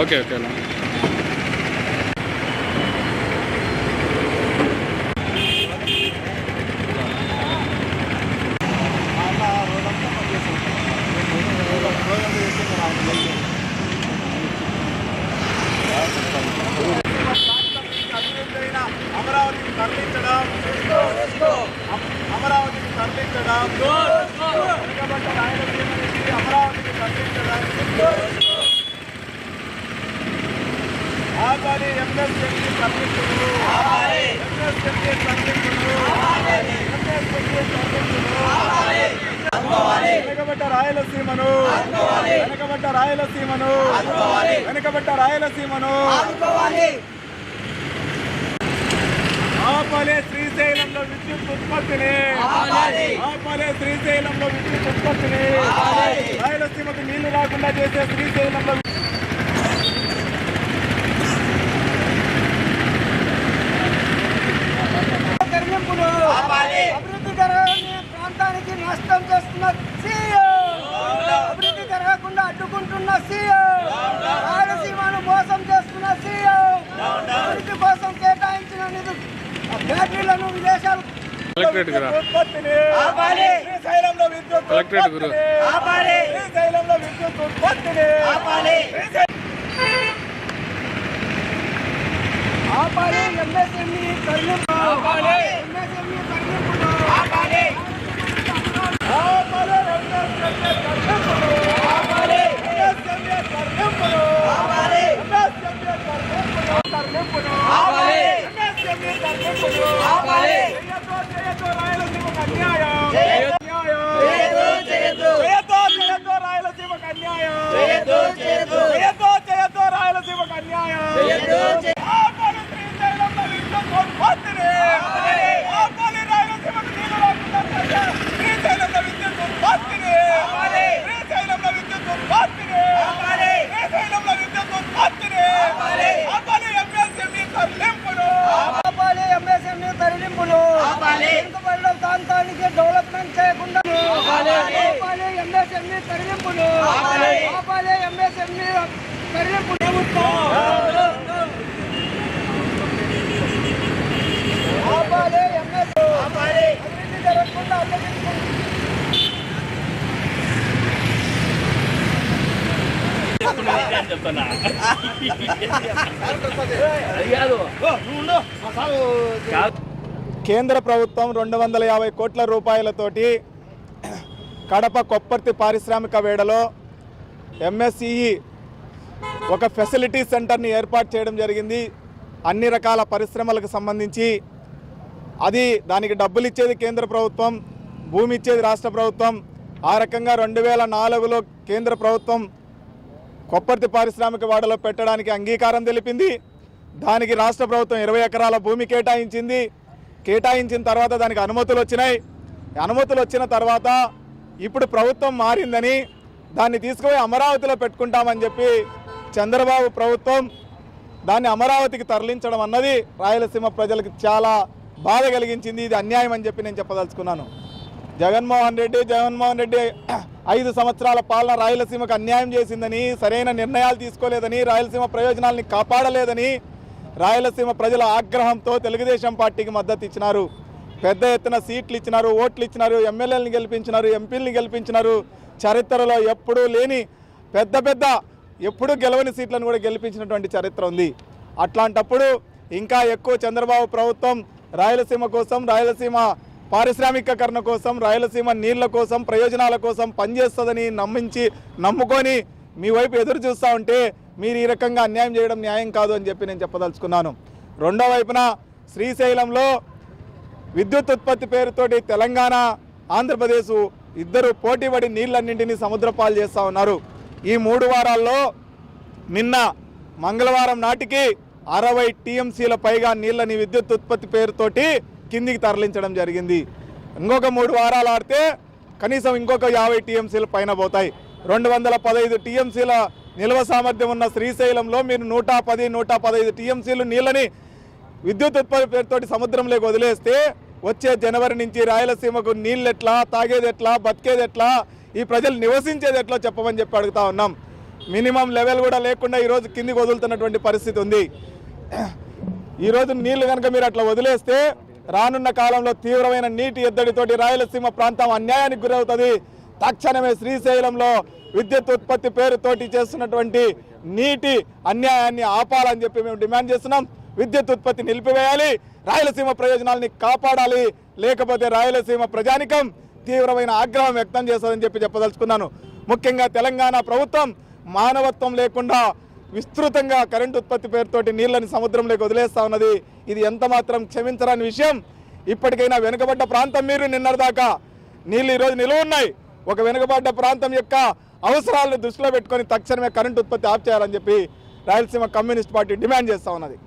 Okay okay అన్న. అమరావతికి తరలించడం అమరావతికి తరలించడం అమరావతికి తరలించడం. ఆపాలి తరలించుడు ఎంఎస్ఎంఈ తరలించుడు వెనుకబడ్డ రాయలసీమను. వెనుకబడ్డ రాయలసీమను. వెనుకబడ్డ రాయలసీమను. ఆపాలే శ్రీశైలంలో విద్యుత్ ఉత్పత్తిని. ఆపాలే. శ్రీశైలంలో విద్యుత్ ఉత్పత్తిని. రాయలసీమకు నీళ్ళు రాకుండా చేసే శ్రీశైలంలో తరలింపులు అభివృద్ధి జరగని ప్రాంతానికి చేస్తున్న సీఎం. అభివృద్ధి జరగకుండా అడ్డుకుంటున్న సీఎం. రాయలసీమను మోసం చేస్తున్న సీఎం. అభివృద్ధి కోసం కేటాయించిన నిధులు బ్యాటరీలను విదేశాలు కలెక్టరేట్ శ్రీశైలంలో విద్యుత్ కలెక్టరేట్ గురు. ఉత్పత్తిని శ్రీశైలంలో విద్యుత్ ఉత్పత్తిని ఆపాలి. ఎంఎస్ఎంఈ ఎంఎస్ఎంఈ ఆపాలే. ఎంఎస్ఎంఈ తరలింపులు. ఎంఎస్ఎంఈ తరలింపులు. ఎంఎస్ఎంఈ తరలింపులు. ఎంఎస్ఎంఈ తరలింపులు. చేయొద్దు, చేయొద్దు, రాయలసీమకు అన్యాయం. అన్యాయం. చేయొద్దు, చేయొద్దు, రాయలసీమకు అన్యాయం. చేయొద్దు, చేయొద్దు, రాయలసీమకు అన్యాయం. ఆపాలి శ్రీశైలంలో విద్యుత్ ఉత్పత్తిని. ఆపాలి రాయలసీమకు నీళ్ళు రాకుండా చేసే శ్రీశైలంలో విద్యుత్ ఉత్పత్తిని. శ్రీశైలంలో విద్యుత్ ఉత్పత్తిని. శ్రీశైలంలో విద్యుత్ ఉత్పత్తిని. ఆపాలి ఎంఎస్ఎంఈ తరలింపును. ఆపాలి ఎంఎస్ఎంఈ తరలింపులు వెనుకబడిన ప్రాంతానికి డెవలప్మెంట్ చేయకుండా ఎంఎస్ఎంఈ తరలింపులు ఆపాలి ఎంఎస్ఎంఈ తరలింపులు ఆపాలి ఎంఎస్ అభివృద్ధి జరగకుండా అడ్డగించుకుంటున్న కేంద్ర ప్రభుత్వం రెండు వందల యాభై కోట్ల రూపాయలతోటి కడప కొప్పర్తి పారిశ్రామిక వేడలో ఎంఎస్ఈఈ ఒక ఫెసిలిటీ సెంటర్ని ఏర్పాటు చేయడం జరిగింది. అన్ని రకాల పరిశ్రమలకు సంబంధించి అది దానికి డబ్బులు ఇచ్చేది కేంద్ర ప్రభుత్వం భూమి ఇచ్చేది రాష్ట్ర ప్రభుత్వం. ఆ రకంగా రెండు వేల నాలుగులో కేంద్ర ప్రభుత్వం కొప్పర్తి పారిశ్రామిక వాడలో పెట్టడానికి అంగీకారం తెలిపింది. దానికి రాష్ట్ర ప్రభుత్వం ఇరవై ఎకరాల భూమి కేటాయించింది. కేటాయించిన తర్వాత దానికి అనుమతులు వచ్చినాయి. అనుమతులు వచ్చిన తర్వాత ఇప్పుడు ప్రభుత్వం మారిందని దాన్ని తీసుకుపోయి అమరావతిలో పెట్టుకుంటామని చెప్పి చంద్రబాబు ప్రభుత్వం దాన్ని అమరావతికి తరలించడం అన్నది రాయలసీమ ప్రజలకు చాలా బాధ కలిగించింది. ఇది అన్యాయం అని చెప్పి నేను చెప్పదలుచుకున్నాను. జగన్మోహన్ రెడ్డి జగన్మోహన్ రెడ్డి ఐదు సంవత్సరాల పాలన రాయలసీమకు అన్యాయం చేసిందని సరైన నిర్ణయాలు తీసుకోలేదని రాయలసీమ ప్రయోజనాల్ని కాపాడలేదని రాయలసీమ ప్రజల ఆగ్రహంతో తెలుగుదేశం పార్టీకి మద్దతు ఇచ్చినారు. పెద్ద ఎత్తున సీట్లు ఇచ్చినారు ఓట్లు ఇచ్చినారు ఎమ్మెల్యేలను గెలిపించినారు ఎంపీలను గెలిపించినారు. చరిత్రలో ఎప్పుడూ లేని పెద్ద పెద్ద ఎప్పుడూ గెలవని సీట్లను కూడా గెలిపించినటువంటి చరిత్ర ఉంది. అట్లాంటప్పుడు ఇంకా ఎక్కువ చంద్రబాబు ప్రభుత్వం రాయలసీమ కోసం రాయలసీమ పారిశ్రామికీకరణ కోసం రాయలసీమ నీళ్ళ కోసం ప్రయోజనాల కోసం పనిచేస్తుందని నమ్మించి నమ్ముకొని మీ వైపు ఎదురు చూస్తూ ఉంటే మీరు ఈ రకంగా అన్యాయం చేయడం న్యాయం కాదు అని చెప్పి నేను చెప్పదలుచుకున్నాను. రెండో వైపున శ్రీశైలంలో విద్యుత్ ఉత్పత్తి పేరుతోటి తెలంగాణ ఆంధ్రప్రదేశ్ ఇద్దరు పోటీపడి నీళ్ళన్నింటినీ సముద్రపాలు చేస్తూ ఉన్నారు. ఈ మూడు వారాల్లో నిన్న మంగళవారం నాటికి అరవై టీఎంసీల పైగా నీళ్ళని విద్యుత్ ఉత్పత్తి పేరుతోటి కిందికి తరలించడం జరిగింది. ఇంకొక మూడు వారాలు ఆడితే కనీసం ఇంకొక యాభై టీఎంసీల పైన పోతాయి. రెండు వందల పదహైదు టీఎంసీల నిల్వ సామర్థ్యం ఉన్న శ్రీశైలంలో మీరు నూట పది నూట పదహైదు టీఎంసీలు నీళ్ళని విద్యుత్ ఉత్పత్తి పేరుతోటి సముద్రంలోకి వదిలేస్తే వచ్చే జనవరి నుంచి రాయలసీమకు నీళ్ళు ఎట్లా తాగేది ఎట్లా బతికేది ఎట్లా ఈ ప్రజలు నివసించేది ఎట్లా చెప్పమని చెప్పి అడుగుతా ఉన్నాం. మినిమం లెవెల్ కూడా లేకుండా ఈరోజు కిందికి వదులుతున్నటువంటి పరిస్థితి ఉంది. ఈరోజు నీళ్ళు కనుక మీరు అట్లా వదిలేస్తే రానున్న కాలంలో తీవ్రమైన నీటి ఎద్దడితోటి రాయలసీమ ప్రాంతం అన్యాయానికి గురవుతుంది. తక్షణమే శ్రీశైలంలో విద్యుత్ ఉత్పత్తి పేరుతోటి చేస్తున్నటువంటి నీటి అన్యాయాన్ని ఆపాలని చెప్పి మేము డిమాండ్ చేస్తున్నాం. విద్యుత్ ఉత్పత్తి నిలిపివేయాలి. రాయలసీమ ప్రయోజనాల్ని కాపాడాలి. లేకపోతే రాయలసీమ ప్రజానికం తీవ్రమైన ఆగ్రహం వ్యక్తం చేస్తుందని చెప్పి చెప్పదలుచుకున్నాను. ముఖ్యంగా తెలంగాణ ప్రభుత్వం మానవత్వం లేకుండా విస్తృతంగా కరెంటు ఉత్పత్తి పేరుతోటి నీళ్ళని సముద్రంలోకి వదిలేస్తా ఉన్నది. ఇది ఎంత మాత్రం క్షమించరాని విషయం. ఇప్పటికైనా వెనుకబడ్డ ప్రాంతం మీరు నిన్నటిదాకా. నీళ్ళు ఈరోజు నిలువ ఉన్నాయి. ఒక వెనుకబడ్డ ప్రాంతం యొక్క అవసరాలను దృష్టిలో పెట్టుకొని తక్షణమే కరెంటు ఉత్పత్తి ఆప్ చేయాలని చెప్పి రాయలసీమ కమ్యూనిస్ట్ పార్టీ డిమాండ్ చేస్తా ఉన్నది.